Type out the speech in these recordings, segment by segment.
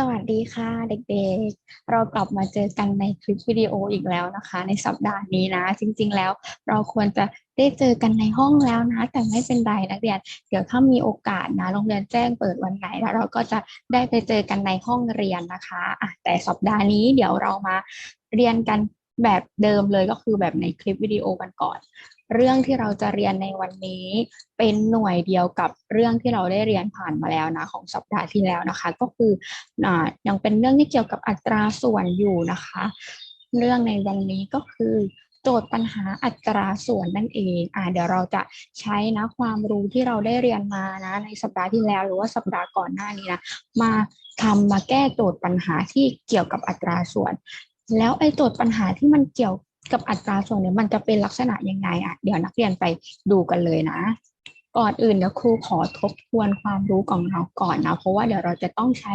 สวัสดีค่ะเด็กๆ เรากลับมาเจอกันในคลิปวิดีโออีกแล้วนะคะ ในสัปดาห์นี้นะ จริงๆแล้วเราควรจะได้เจอกันในห้องแล้วนะ แต่ไม่เป็นไรนักเรียน เดี๋ยวถ้ามีโอกาสนะโรงเรียนแจ้งเปิดวันไหนแล้วเราก็จะได้ไปเจอกันในห้องเรียนนะคะอะแต่สัปดาห์นี้เดี๋ยวเรามาเรียนกันแบบเดิมเลยก็คือแบบในคลิปวิดีโอกันก่อน เรื่องที่เราจะเรียนในวันนี้ เป็นหน่วยเดียวกับเรื่องที่เราได้เรียนผ่านมาแล้วนะของสัปดาห์ที่แล้วนะคะ ก็คืออยังเป็นเรื่องที่เกี่ยวกับอัตราส่วนอยู่นะคะ เรื่องในวันนี้ก็คือโจทย์ปัญหาอัตราส่วนนั่นเอง อ่าเดี๋ยวเราจะใช้นะความรู้ที่เราได้เรียนมานะในสัปดาห์ที่แล้วหรือว่าสัปดาห์ก่อนหน้านี้นะมาทำมาแก้โจทย์ปัญหาที่เกี่ยวกับอัตราส่วน แล้วไอ้โจทย์ปัญหาที่มันเกี่ยว กับอัตราส่วนเนี่ยมันจะเป็นลักษณะยังไงอะเดี๋ยวนักเรียนไปดูกันเลยนะ ก่อนอื่นเดี๋ยวครูขอทบทวนความรู้ของเราก่อนนะ เพราะว่าเดี๋ยวเราจะต้องใช้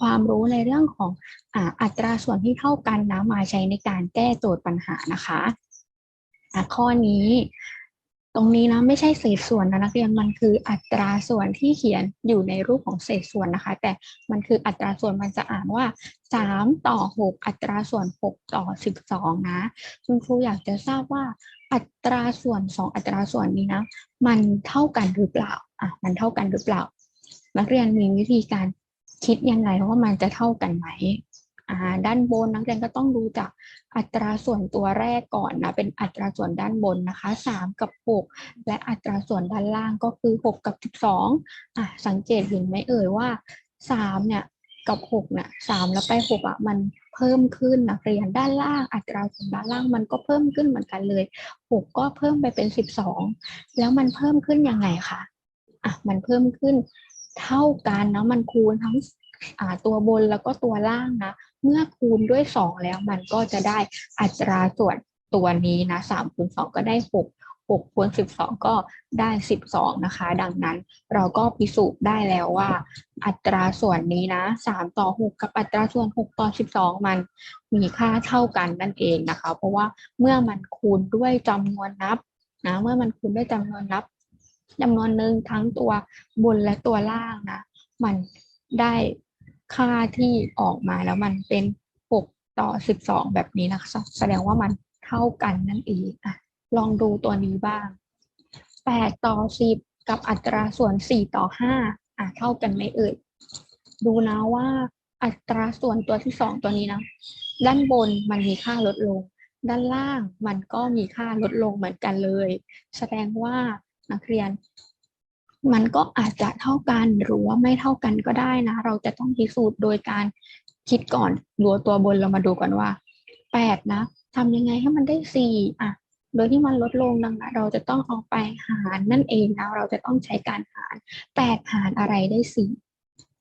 ความรู้ในเรื่องของอ่าอัตราส่วนที่เท่ากันนะมาใช้ในการแก้โจทย์ปัญหานะคะอะข้อนี้ ตรงนี้นะไม่ใช่เศษส่วนนะนักเรียนมันคืออัตราส่วนที่เขียนอยู่ในรูปของเศษส่วนนะคะ แต่มันคืออัตราส่วนมันจะอ่านว่า 3 ต่อ 6 อัตราส่วน 6 ต่อ 12 นะคุณครูอยากจะทราบว่าอัตราส่วน 2 อัตราส่วนนี้นะมันเท่ากันหรือเปล่าอะมันเท่ากันหรือเปล่า นักเรียนมีวิธีการคิดยังไงว่ามันจะเท่ากันไหม ด้านบน นักเรียนก็ต้องดูจากอัตราส่วนตัวแรกก่อนนะเป็นอัตราส่วนด้านบนนะคะ 3 กับ 6 และอัตราส่วนด้านล่างก็คือ 6 กับ 12อะสังเกตเห็นไหมเอ่ยว่า 3 เนี่ยกับ6เนี่ย3แล้วไป6อะมันเพิ่มขึ้นนักเรียนด้านล่างอัตราส่วนด้านล่างมันก็เพิ่มขึ้นเหมือนกันเลย 6 ก็เพิ่มไปเป็น 12 แล้วมันเพิ่มขึ้นยังไงคะอะมันเพิ่มขึ้นเท่ากันนะมันคูณทั้งอ่าตัวบนแล้วก็ตัวล่างนะ เมื่อคูณด้วย 2 แล้วมันก็จะได้อัตราส่วนตัวนี้นะ3คูณ2ก็ได้ 6 6คูณ12 ก็ได้ 12 นะคะ ดังนั้นเราก็พิสูจน์ได้แล้วว่า อัตราส่วนนี้นะ 3 ต่อ 6 กับอัตราส่วน 6 ต่อ 12 มันมีค่าเท่ากันนั่นเองนะคะ เพราะว่าเมื่อมันคูณด้วยจำนวนนับนะเมื่อมันคูณด้วยจำนวนนับจำนวนหนึ่งทั้งตัวบนและตัวล่างนะ มันได้ ค่าที่ออกมาแล้วมันเป็น 6 ต่อ 12 แบบนี้นะคะ แสดงว่ามันเท่ากันนั่นเองอะลองดูตัวนี้บ้าง 8 ต่อ 10 กับอัตราส่วน 4 ต่อ 5อะเท่ากันไหมเอ่ย ดูนะว่าอัตราส่วนตัวที่ 2 ตัวนี้นะ ด้านบนมันมีค่าลดลง ด้านล่างมันก็มีค่าลดลงเหมือนกันเลย แสดงว่านักเรียน มันก็อาจจะเท่ากันหรือว่าไม่เท่ากันก็ได้นะ เราจะต้องพิสูจน์โดยการคิดก่อนดูตัวบนเรามาดูก่อนว่าแปดนะทำยังไงให้มันได้สี่อะโดยที่มันลดลงดังนั้นเราจะต้องเอาไปหารนั่นเองนะเราจะต้องใช้การหารแปดหารอะไรได้สี่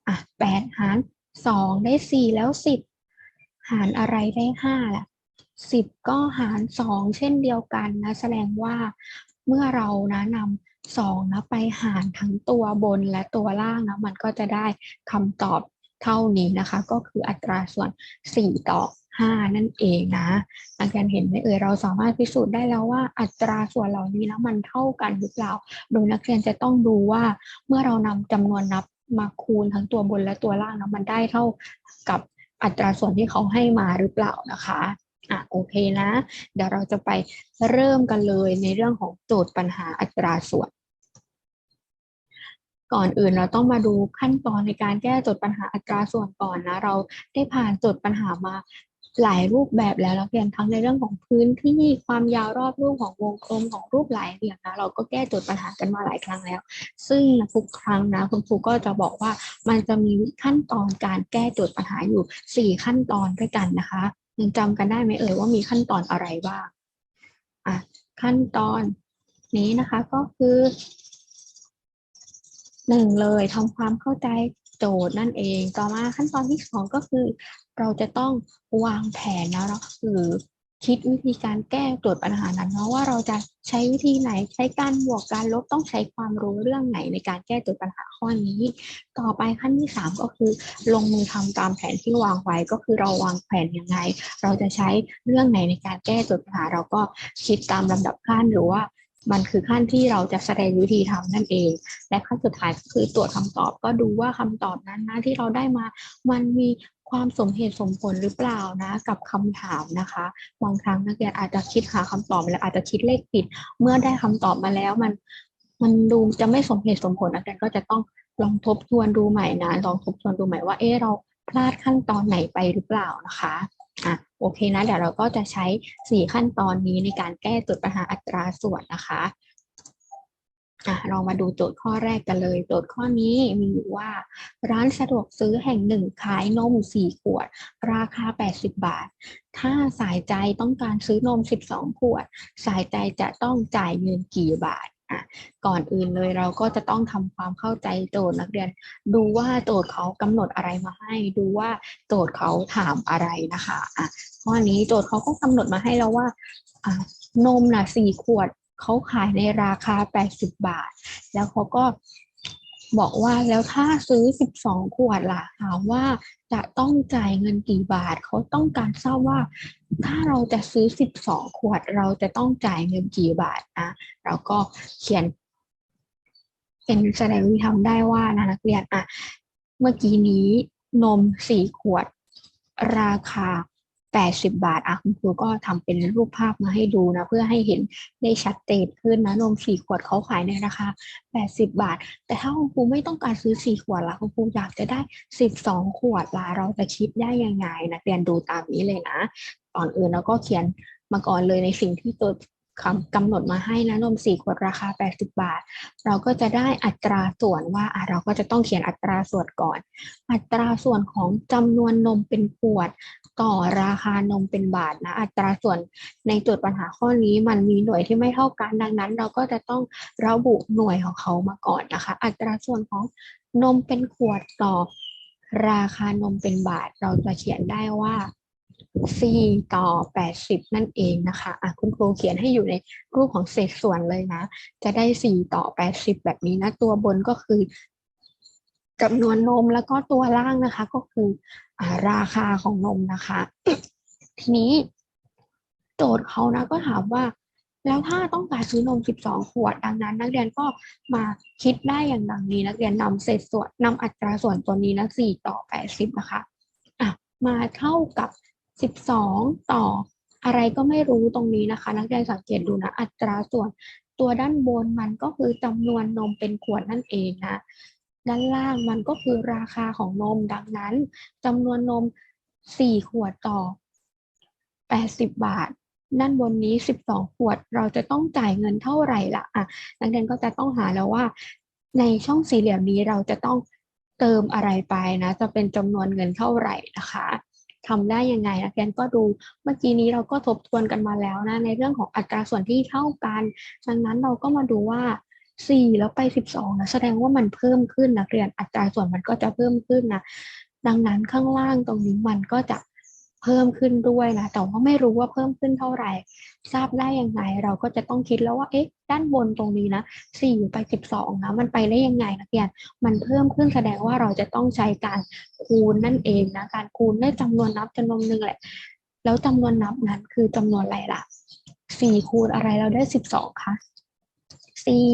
อะแปดหารสองได้สี่แล้วสิบหารอะไรได้ห้าล่ะสิบก็หารสองเช่นเดียวกันนะแสดงว่าเมื่อเรานะนำ สองนะไปหารทั้งตัวบนและตัวล่างนะมันก็จะได้คำตอบเท่านี้นะคะ ก็คืออัตราส่วน 4 ต่อ 5 นั่นเองนะนักเรียนเห็นไหมเอ่ยเราสามารถพิสูจน์ได้แล้วว่าอัตราส่วนเหล่านี้นะมันเท่ากันหรือเปล่า โดยนักเรียนจะต้องดูว่าเมื่อเรานำจำนวนนับมาคูณทั้งตัวบนและตัวล่างนะมันได้เท่ากับอัตราส่วนที่เขาให้มาหรือเปล่านะคะ อะโอเคนะ เดี๋ยวเราจะไปเริ่มกันเลยในเรื่องของโจทย์ปัญหาอัตราส่วน ก่อนอื่นเราต้องมาดูขั้นตอนในการแก้โจทย์ปัญหาอัตราส่วนก่อนนะ เราได้ผ่านโจทย์ปัญหามาหลายรูปแบบแล้วนักเรียนทั้งในเรื่องของพื้นที่ความยาวรอบรูปของวงกลมของรูปหลายเหลี่ยมนะเราก็แก้โจทย์ปัญหากันมาหลายครั้งแล้ว ซึ่งทุกครั้งนะคุณครูก็จะบอกว่ามันจะมีขั้นตอนการแก้โจทย์ปัญหาอยู่ 4 ขั้นตอนด้วยกันนะคะ ยังจำกันได้ไหมเอ่ยว่ามีขั้นตอนอะไรบ้างอะขั้นตอนนี้นะคะก็คือหนึ่งเลยทำความเข้าใจโจทย์นั่นเอง ต่อมาขั้นตอนที่สองก็คือ เราจะต้องวางแผนนะเนาะหรือ คิดวิธีการแก้โจทย์ปัญหานั้นเนาะว่าเราจะใช้วิธีไหนใช้การบวกการลบต้องใช้ความรู้เรื่องไหนในการแก้โจทย์ปัญหาข้อนี้ ต่อไปขั้นที่สามก็คือลงมือทำตามแผนที่วางไว้ก็คือเราวางแผนยังไง เราจะใช้เรื่องไหนในการแก้โจทย์ปัญหา เราก็คิดตามลำดับขั้นหรือว่ามันคือขั้นที่เราจะแสดงวิธีทำนั่นเอง และขั้นสุดท้ายก็คือตรวจคำตอบก็ดูว่าคำตอบนั้นนะที่เราได้มา มันมี ความสมเหตุสมผลหรือเปล่านะกับคำถามนะคะบางครั้งนักเรียนอาจจะคิดหาคำตอบแล้วอาจจะคิดเลขผิด เมื่อได้คำตอบมาแล้วมันมันดูจะไม่สมเหตุสมผลนักเรียนก็จะต้องลองทบทวนดูใหม่นะลองทบทวนดูใหม่ว่าเออเราพลาดขั้นตอนไหนไปหรือเปล่านะคะอะโอเคนะเดี๋ยวเราก็จะใช้ 4 ขั้นตอนนี้ในการแก้จทย์ปัญหาอัตราส่วนนะคะ อะเรามาดูโจทย์ข้อแรกกันเลย โจทย์ข้อนี้มีอยู่ว่า ร้านสะดวกซื้อแห่งหนึ่งขายนม 4 ขวด ราคา 80 บาท ถ้าสายใจต้องการซื้อนม 12 ขวด สายใจจะต้องจ่ายเงินกี่บาทอะก่อนอื่นเลยเราก็จะต้องทำความเข้าใจโจทย์นักเรียน ดูว่าโจทย์เขากำหนดอะไรมาให้ ดูว่าโจทย์เขาถามอะไรนะคะอะข้อนี้โจทย์เขาก็กำหนดมาให้แล้วว่านมนะสี่ขวด เขาขายในราคา 80 บาท แล้วเขาก็บอกว่าแล้วถ้าซื้อ 12 ขวดล่ะถามว่าจะต้องจ่ายเงินกี่บาท เขาต้องการทราบว่า ถ้าเราจะซื้อ 12 ขวด เราจะต้องจ่ายเงินกี่บาทนะเราก็เขียน เป็นแสดงวิธีทำได้ว่านะนักเรียนอะเมื่อกี้นี้นม 4 ขวด ราคา 80 บาทอะคุณครูก็ทำเป็นรูปภาพมาให้ดูนะ เพื่อให้เห็นได้ชัดเจนขึ้นนะนมสีขวดเขาขายในราคา 80 บาท แต่ถ้าคุณครูไม่ต้องการซื้อสี่ขวดละคุณครูอยากจะได้ 12 ขวดละเราจะคิดได้ยังไงนะเรียนดูตามนี้เลยนะก่อนอื่นเราก็เขียนมาก่อนเลยในสิ่งที่ตัว กำหนดมาให้นะนม4ขวดราคา 80 บาท เราก็จะได้อัตราส่วนว่าเราก็จะต้องเขียนอัตราส่วนก่อน อัตราส่วนของจำนวนนมเป็นขวด ต่อราคานมเป็นบาทนะอัตราส่วนในโจทย์ปัญหาข้อนี้มันมีหน่วยที่ไม่เท่ากันดังนั้น เราก็จะต้องระบุหน่วยของเขามาก่อนนะคะ อัตราส่วนของนมเป็นขวดต่อ ราคานมเป็นบาท เราจะเขียนได้ว่า 4 ต่อ 80 นั่นเองนะคะะคุณครูเขียนให้อยู่ในรูปของเศษส่วนเลยนะ จะได้ 4 ต่อ 80 แบบนี้นะ ตัวบนก็คือจำนวนนมแล้วก็ตัวล่างนะคะ ก็คืออราคาของนมนะคะ ทีนี้โจทย์เขานะก็ถามว่า แล้วถ้าต้องการซื้อนม 12 ขวด ดังนั้น นักเรียนก็มาคิดได้อย่างดังนี้ นักเรียนนำเศษส่วนนำอัตราส่วนตัวนี้นะ4ต่อ 80 นะคะะมาเท่ากับ 12 ต่ออะไรก็ไม่รู้ตรงนี้นะคะ นักเรียนสังเกตดูนะอัตราส่วนตัวด้านบนมันก็คือจำนวนนมเป็นขวดนั่นเองนะด้านล่างมันก็คือราคาของนมดังนั้นจำนวนนม 4 ขวดต่อ 80 บาท ด้านบนนี้ 12 ขวดเราจะต้องจ่ายเงินเท่าไหร่ละอะนักเรียนก็จะต้องหาแล้วว่า ในช่องสี่เหลี่ยมนี้เราจะต้องเติมอะไรไปนะ จะเป็นจำนวนเงินเท่าไหร่นะคะ ทำได้ยังไงนักเรียนก็ดูเมื่อกี้นี้เราก็ทบทวนกันมาแล้วนะในเรื่องของอัตราส่วนที่เท่ากันดังนั้นเราก็มาดูว่าสี่แล้วไปสิบสองนะแสดงว่ามันเพิ่มขึ้นนะเรียนอัตราส่วนมันก็จะเพิ่มขึ้นนะดังนั้นข้างล่างตรงนี้มันก็จะ เพิ่มขึ้นด้วยนะ แต่ว่าไม่รู้ว่าเพิ่มขึ้นเท่าไหร่ ทราบได้ยังไง เราก็จะต้องคิดแล้วว่า เอ๊ะ ด้านบนตรงนี้นะสี่ไปสิบสองนะ มันไปได้ยังไงนักเรียน มันเพิ่มขึ้นแสดงว่าเราจะต้องใช้การคูณนั่นเองนะ การคูณด้วยจำนวนนับจำนวนหนึ่งแหละ แล้วจำนวนนับนั้นคือจำนวนอะไรล่ะสี่คูณอะไรเราได้สิบสองคะ สี่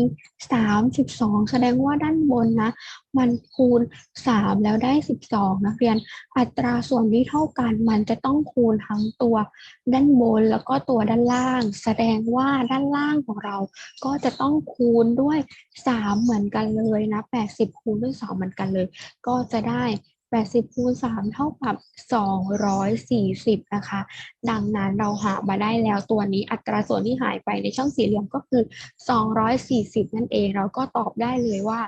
สามสิบสองแสดงว่าด้านบนนะ มันคูณสามแล้วได้สิบสองนักเรียน อัตราส่วนที่เท่ากันมันจะต้องคูณทั้งตัวด้านบนแล้วก็ตัวด้านล่าง แสดงว่าด้านล่างของเรา ก็จะต้องคูณด้วยสามเหมือนกันเลยนะแปดสิบคูณด้วยสองเหมือนกันเลย ก็จะได้ แปดสิบคูณสามเท่ากับสองร้อยสี่สิบนะคะ ดังนั้นเราหามาได้แล้วตัวนี้อัตราส่วนที่หายไปในช่องสี่เหลี่ยมก็คือ 240 นั่นเอง เราก็ตอบได้เลยว่า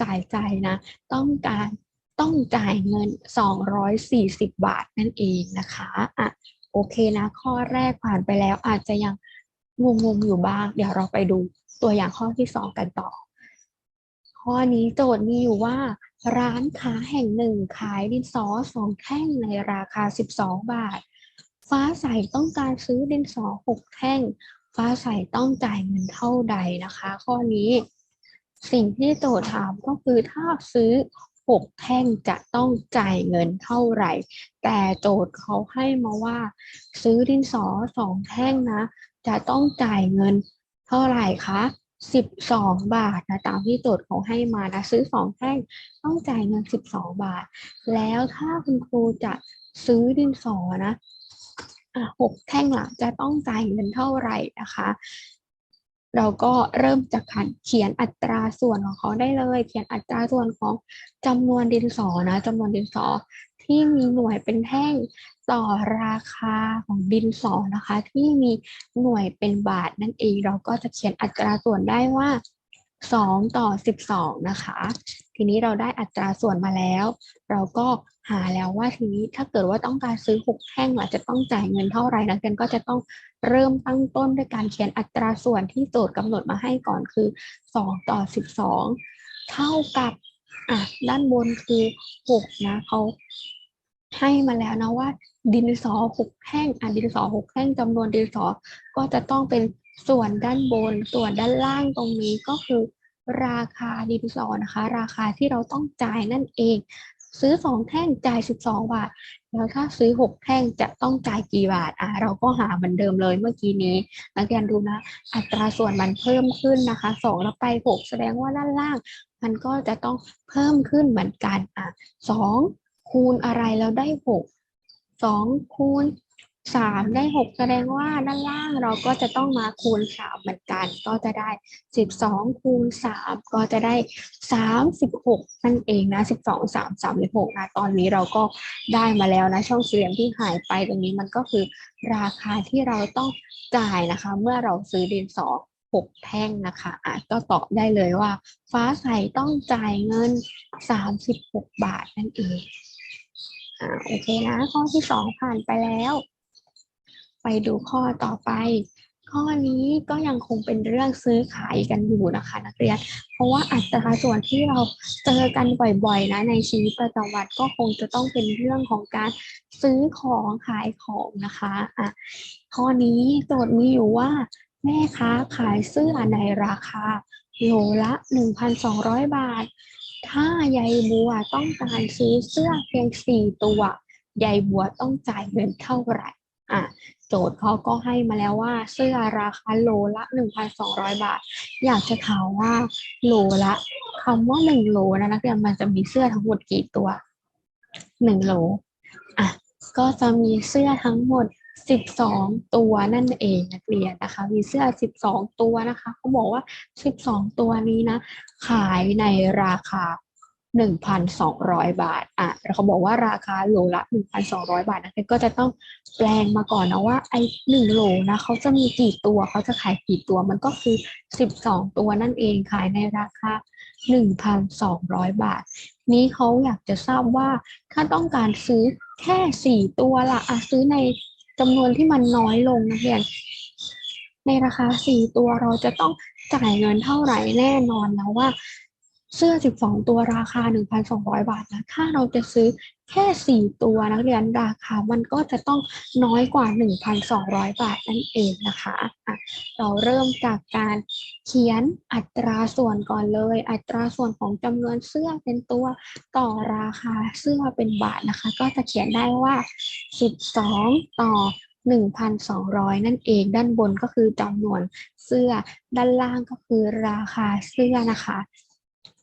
สายใจนะ ต้องการต้องจ่ายเงิน 240 บาทนั่นเองนะคะอะโอเคนะ ข้อแรกผ่านไปแล้วอาจจะยังงงๆอยู่บ้าง เดี๋ยวเราไปดูตัวอย่างข้อที่ 2 กันต่อ ข้อนี้โจทย์มีอยู่ว่า ร้านค้าแห่งหนึ่งขายดินสอสองแท่งในราคา 12 บาท ฟ้าใสต้องการซื้อดินสอหกแท่ง ฟ้าใสต้องจ่ายเงินเท่าใดนะคะ ข้อนี้ สิ่งที่โจทย์ถามก็คือถ้าซื้อหกแท่งจะต้องจ่ายเงินเท่าไหร่ แต่โจทย์เขาให้มาว่า ซื้อดินสอสองแท่งนะ จะต้องจ่ายเงินเท่าไหร่คะ สิบสองบาทนะตามที่โจทย์เขาให้มานะซื้อสองแท่งต้องจ่ายเงินสิบสองบาท แล้วถ้าคุณครูจะซื้อดินสอนะหกแท่งหลังจะต้องจ่ายเงินเท่าไหร่นะคะ เราก็เริ่มจากการเขียนอัตราส่วนของเขาได้เลย เขียนอัตราส่วนของจำนวนดินสอนะจำนวนดินสอ ที่มีหน่วยเป็นแท่งต่อราคาของดินสอนะคะ ที่มีหน่วยเป็นบาทนั่นเอง เราก็จะเขียนอัตราส่วนได้ว่า 2 ต่อ 12 นะคะ ทีนี้เราได้อัตราส่วนมาแล้ว เราก็หาแล้วว่าทีนี้ถ้าเกิดว่าต้องการซื้อ 6แท่งล่ะจะต้องจ่ายเงินเท่าไหร่นักเรียนก็จะต้องเริ่มตั้งต้นด้วยการเขียนอัตราส่วนที่โจทย์กำหนดมาให้ก่อนคือ 2 ต่อ 12 เท่ากับอะด้านบนคือ 6 นะเขา ให้มาแล้วนะว่า ดินสอ6แท่งอะดินสอ6แท่งจำนวนดินสอก็จะต้องเป็นส่วนด้านบน ส่วนด้านล่างตรงนี้ก็คือ ราคาดินสอนะคะ ราคาที่เราต้องจ่ายนั่นเอง ซื้อ2แท่งจ่าย12บสองบาท แล้วถ้าซื้อ6แท่งจะต้องจ่ายกี่บาทอะเราก็หาเหมือนเดิมเลยเมื่อกี้นี้ นักเรียนดูนะ อัตราส่วนมันเพิ่มขึ้นนะคะ2แล้วไป6แสดงว่าด้านล่าง มันก็จะต้องเพิ่มขึ้นเหมือนกันอะ2 คูณอะไรแล้วได้6 2คูณสามได้หกแสดงว่าด้านล่างเราก็จะต้องมาคูณสามเหมือนกัน ก็จะได้สิบสองคูณสามก็จะได้สามสิบหกนั่นเองนะสิบสองสามสามสิบหกนะตอนนี้เราก็ได้มาแล้วนะช่องสี่เหลี่ยมที่หายไปตรงนี้มันก็คือราคาที่เราต้องจ่ายนะคะ เมื่อเราซื้อดินสอหกแท่งนะคะอะก็ตอบได้เลยว่า ฟ้าใสต้องจ่ายเงินสามสิบหกบาทนั่นเอง อ่าโอเคนะ ข้อที่สองผ่านไปแล้ว ไปดูข้อต่อไป ข้อนี้ก็ยังคงเป็นเรื่องซื้อขายกันอยู่นะคะ นักเรียน เพราะว่าอัตราส่วนที่เราเจอกันบ่อยๆนะในชีวิตประจำวันก็คงจะต้องเป็นเรื่องของการซื้อของขายของนะคะอะข้อนี้โจทย์มีอยู่ว่า แม่ค้าขายเสื้อในราคาโลละ 1,200 บาท ถ้ายายบัวต้องการซื้อเสื้อเพียงสี่ตัวยายบัวต้องจ่ายเงินเท่าไหร่ อะ โจทย์เขาก็ให้มาแล้วว่า เสื้อราคาโลละ 1,200 บาท อยากจะถามว่าโลละคำว่าหนึ่งโลนะนักเรียนมันจะมีเสื้อทั้งหมดกี่ตัวหนึ่งโล อะ ก็จะมีเสื้อทั้งหมด 12 ตัวนั่นเองนักเรียนนะคะ มีเสื้อ 12 ตัวนะคะเขาบอกว่า 12 ตัวนี้นะ ขายในราคา 1,200 บาทอะแล้วเขาบอกว่าราคาโลละ 1,200 บาทนะก็จะต้องแปลงมาก่อนนะว่าไอ้หนึ่งโลนะเขาจะมีกี่ตัวเขาจะขายกี่ตัวมันก็คือ 12 ตัวนั่นเองขายในราคา 1,200 บาท นี้เขาอยากจะทราบว่าถ้าต้องการซื้อแค่ 4 ตัวละอะซื้อใน จำนวนที่มันน้อยลงนะเรียน ในราคา 4 ตัวเราจะต้องจ่ายเงินเท่าไหร่แน่นอนแล้วว่า เสื้อ 12 ตัวราคา 1,200 บาทนะถ้าเราจะซื้อแค่ 4 ตัวนักเรียนราคา มันก็จะต้องน้อยกว่า 1,200 บาทนั่นเองนะคะะเราเริ่มจากการเขียนอัตราส่วนก่อนเลย อัตราส่วนของจำนวนเสื้อเป็นตัวต่อราคาเสื้อเป็นบาทนะคะ ก็จะเขียนได้ว่า 12 ต่อ1,200 นั่นเอง ด้านบนก็คือจำนวนเสื้อ ด้านล่างก็คือราคาเสื้อนะคะ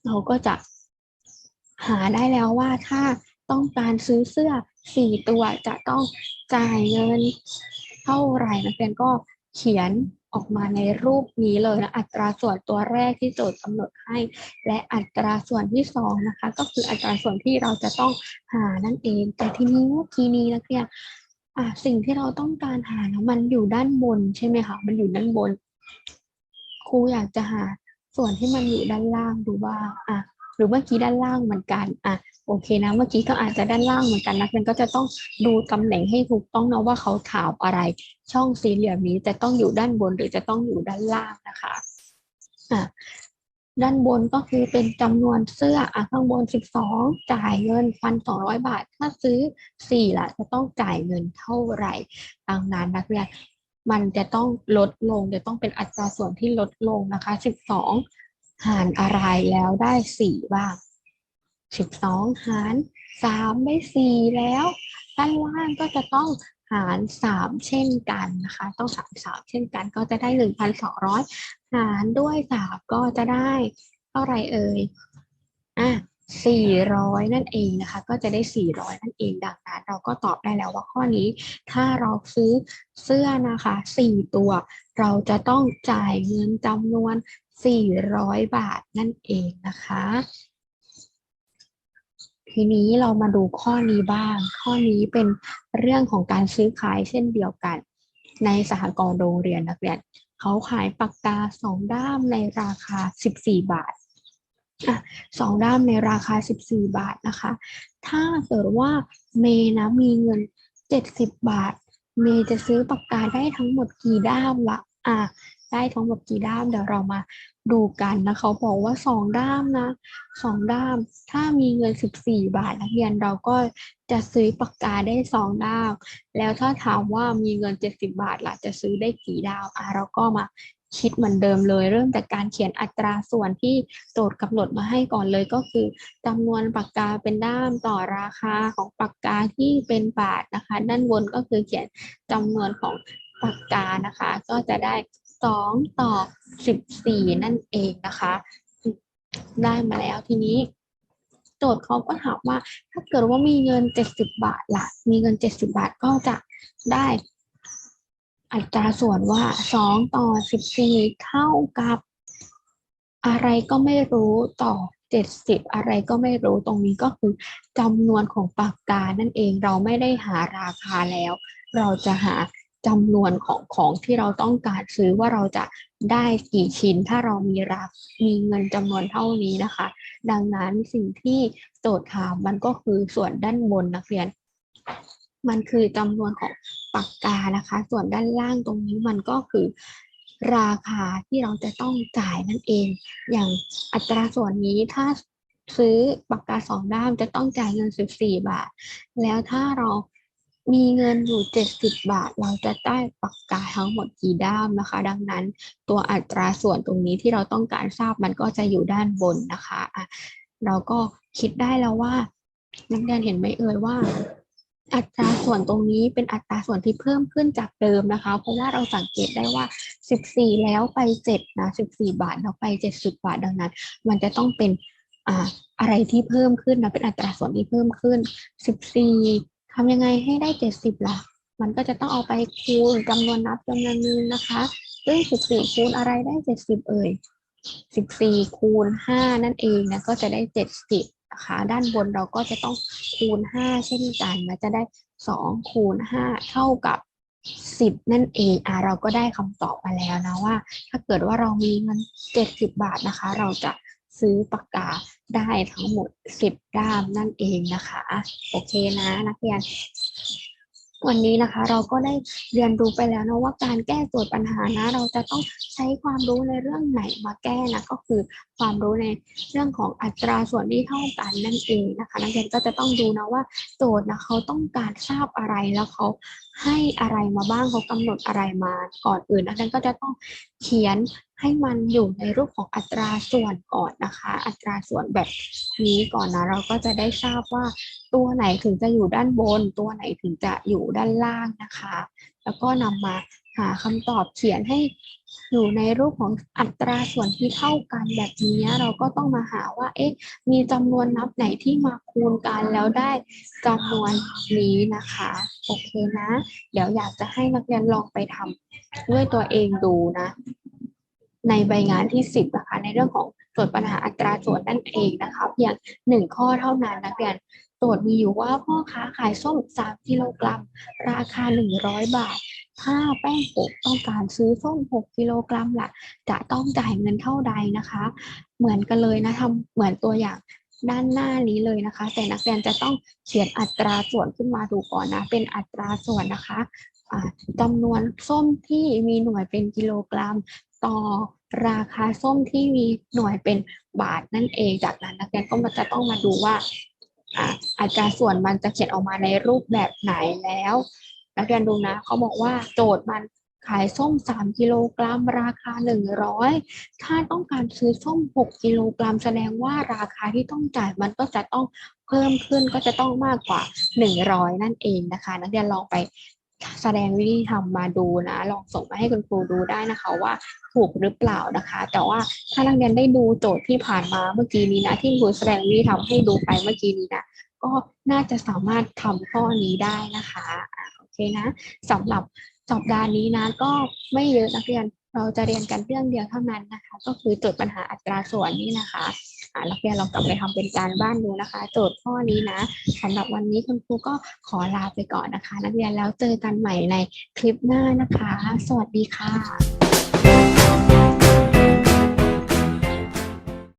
เราก็จะหาได้แล้วว่าถ้าต้องการซื้อเสื้อ4ตัวจะต้องจ่ายเงินเท่าไหร่นักเรียนก็เขียนออกมาในรูปนี้เลยนะอัตราส่วนตัวแรกที่โจทย์กำหนดให้ และอัตราส่วนที่สองนะคะ ก็คืออัตราส่วนที่เราจะต้องหานั่นเอง แต่ทีนี้เมื่อกี้นี้นักเรียนสิ่งที่เราต้องการหานะมันอยู่ด้านบนใช่ไหมคะมันอยู่ด้านบนครูอยากจะหา ส่วนที่มันอยู่ด้านล่างดูบ้าอะหรือเมื่อกี้ด้านล่างเหมือนกันอะโอเคนะเมื่อกี้ก็อาจจะด้านล่างเหมือนกันนะมันก็จะต้องดูตำแหน่งให้ถูกต้องนะว่าเขาถามอะไร ช่องสี่เหลี่ยมนี้จะต้องอยู่ด้านบนหรือจะต้องอยู่ด้านล่างนะคะอะด้านบนก็คือเป็นจำนวนเสื้ออะข้างบน 12 จ่ายเงินพันสองร้อยบาท ถ้าซื้อ4ล่ะจะต้องจ่ายเงินเท่าไหร่ดังนั้นนักเรียน มันจะต้องลดลงจะต้องเป็นอัตราส่วนที่ลดลงนะคะ12หารอะไรแล้วได้4บ้าง12หาร3ได้4แล้วด้านล่างก็จะต้องหาร3เช่นกันนะคะ ต้องหาร3เช่นกัน ก็จะได้1,200หารด้วยสามก็จะได้เท่าไรเอ่ยอะ สี่ร้อยนั่นเองนะคะ ก็จะได้สี่ร้อยนั่นเอง ดังนั้นเราก็ตอบได้แล้วว่าข้อนี้ ถ้าเราซื้อเสื้อนะคะสี่ตัว เราจะต้องจ่ายเงินจำนวนสี่ร้อยบาทนั่นเองนะคะ ทีนี้เรามาดูข้อนี้บ้าง ข้อนี้เป็นเรื่องของการซื้อขายเช่นเดียวกัน ในสหกรณ์โรงเรียนนักเรียน เขาขายปากกาสองด้ามในราคา 14 บาท สองด้ามในราคา 14 บาทนะคะ ถ้าเกิดว่าเมย์นะมีเงิน 70 บาท เมย์จะซื้อปากกาได้ทั้งหมดกี่ด้ามละอะได้ทั้งหมดกี่ด้ามเดี๋ยวเรามาดูกันนะเขาบอกว่าสองด้ามนะสองด้าม ถ้ามีเงิน 14 บาทนักเรียนเราก็จะซื้อปากกาได้สองด้าม แล้วถ้าถามว่ามีเงิน 70 บาทล่ะจะซื้อได้กี่ด้ามอะเราก็มา คิดเหมือนเดิมเลย เริ่มจากการเขียนอัตราส่วนที่โจทย์กำหนดมาให้ก่อนเลยก็คือจำนวนปากกาเป็นด้ามต่อราคาของปากกาที่เป็นบาทนะคะ ด้านบนก็คือเขียนจำนวนของปากกานะคะ ก็จะได้ 2 ต่อ 14 นั่นเองนะคะ ได้มาแล้วทีนี้โจทย์เขาก็ถามว่าถ้าเกิดว่ามีเงิน 70 บาทล่ะ มีเงิน 70 บาทก็จะได้ อัตราส่วนว่า2ต่อ14เท่ากับ อะไรก็ไม่รู้ต่อ70อะไรก็ไม่รู้ตรงนี้ก็คือจำนวนของปากกานั่นเองเราไม่ได้หาราคาแล้ว เราจะหาจำนวนของของที่เราต้องการซื้อว่าเราจะได้กี่ชิ้นถ้าเรามีราคมีเงินจำนวนเท่านี้นะคะ ดังนั้นสิ่งที่โจทย์ถามมันก็คือส่วนด้านบนนักเรียน มันคือจำนวนของ ปากกานะคะ ส่วนด้านล่างตรงนี้มันก็คือราคาที่เราจะต้องจ่ายนั่นเอง อย่างอัตราส่วนนี้ถ้าซื้อปากกาสองด้ามจะต้องจ่ายเงิน14บาท แล้วถ้าเรามีเงินอยู่70บาท เราจะได้ปากกาทั้งหมดกี่ด้ามนะคะ ดังนั้นตัวอัตราส่วนตรงนี้ที่เราต้องการทราบมันก็จะอยู่ด้านบนนะคะอะเราก็คิดได้แล้วว่านักเรียนเห็นไหมเอ่ยว่า อัตราส่วนตรงนี้เป็นอัตราส่วนที่เพิ่มขึ้นจากเดิมนะคะ เพราะว่าเราสังเกตได้ว่า 14 แล้วไป 7 นะ 14 บาทแล้วไป 70 บาทดังนั้น มันจะต้องเป็นอ่าอะไรที่เพิ่มขึ้นนะเป็นอัตราส่วนที่เพิ่มขึ้น 14ทำยังไงให้ได้ 70ล่ะ มันก็จะต้องเอาไปคูณจำนวนนับจำนวนนึงนะคะซึ่ง14 คูณอะไรได้ 70 เอ่ย 14 คูณ 5 นั่นเองนะก็จะได้ 70 นะคะด้านบนเราก็จะต้องคูณ 5 เช่นกันนะจะได้ 2 คูณ 5 เท่ากับ 10 นั่นเองอะเราก็ได้คำตอบมาแล้วนะว่า ถ้าเกิดว่าเรามีเงิน 70 บาทนะคะ เราจะซื้อปากกาได้ทั้งหมด 10 ด้ามนั่นเองนะคะ โอเคนะนักเรียน วันนี้นะคะเราก็ได้เรียนรู้ไปแล้วนะว่าการแก้โจทย์ปัญหานะ เราจะต้องใช้ความรู้ในเรื่องไหนมาแก้นะก็คือความรู้ในเรื่องของอัตราส่วนที่เท่ากันนั่นเองนะคะนักเรียนก็จะต้องดูนะว่าโจทย์นะเขาต้องการทราบอะไรแล้วเขา ให้อะไรมาบ้างเขากำหนดอะไรมาก่อนอื่นนักเรียนก็จะต้องเขียนให้มันอยู่ในรูปของอัตราส่วนก่อนนะคะ อัตราส่วนแบบนี้ก่อนนะ เราก็จะได้ทราบว่าตัวไหนถึงจะอยู่ด้านบน ตัวไหนถึงจะอยู่ด้านล่างนะคะ แล้วก็นำมาหาคำตอบเขียนให้อยู่ในรูปของอัตราส่วนที่เท่ากันแบบนี้เราก็ต้องมาหาว่า เอ๊ะ มีจำนวนนับไหนที่มาคูณกันแล้วได้จำนวนนี้นะคะ โอเคนะ เดี๋ยวอยากจะให้นักเรียนลองไปทำด้วยตัวเองดูนะ ในใบงานที่ 10นะคะในเรื่องของโจทย์ปัญหาอัตราส่วนนั่นเองนะคะ เพียงหนึ่งข้อเท่านั้นนักเรียน โจทย์มีอยู่ว่าพ่อค้าขายส้ม3กิโลกรัม ราคา 100 บาท ถ้าแป้งโกะต้องการซื้อส้ม 6กิโลกรัมล่ะ จะต้องจ่ายเงินเท่าใดนะคะ เหมือนกันเลยนะทำเหมือนตัวอย่างด้านหน้านี้เลยนะคะ แต่นักเรียนจะต้องเขียนอัตราส่วนขึ้นมาดูก่อนนะ เป็นอัตราส่วนนะคะจำนวนส้มที่มีหน่วยเป็นกิโลกรัม ต่อราคาส้มที่มีหน่วยเป็นบาทนั่นเอง จากนั้นนักเรียนก็จะต้องมาดูว่า อะอัตราส่วนมันจะเขียนออกมาในรูปแบบไหนแล้ว นักเรียนดูนะเขาบอกว่าโจทย์มันขายส้ม 3 กิโลกรัม ราคา 100 ถ้าต้องการซื้อส้ม 6 กิโลกรัม แสดงว่าราคาที่ต้องจ่ายมันก็จะต้องเพิ่มขึ้นก็จะต้องมากกว่า 100 นั่นเองนะคะ นักเรียนลองไป แสดงวิธีทำมาดูนะ ลองส่งมาให้คุณครูดูได้นะคะว่าถูกหรือเปล่านะคะ แต่ว่าถ้านักเรียนได้ดูโจทย์ที่ผ่านมาเมื่อกี้นี้นะ ที่ครูแสดงวิธีทำให้ดูไปเมื่อกี้นี้นะก็น่าจะสามารถทำข้อนี้ได้นะคะโอเคนะสำหรับสัปดาห์นี้นะก็ไม่เยอะนักเรียนเราจะเรียนกันเรื่องเดียวเท่านั้นนะคะ ก็คือโจทย์ปัญหาอัตราส่วนนี้นะคะ นักเรียนลองกลับไปทำเป็นการบ้านดูนะคะ โจทย์ข้อนี้นะสำหรับวันนี้คุณครูก็ขอลาไปก่อนนะคะ นักเรียนแล้วเจอกันใหม่ในคลิปหน้านะคะ สวัสดีค่ะ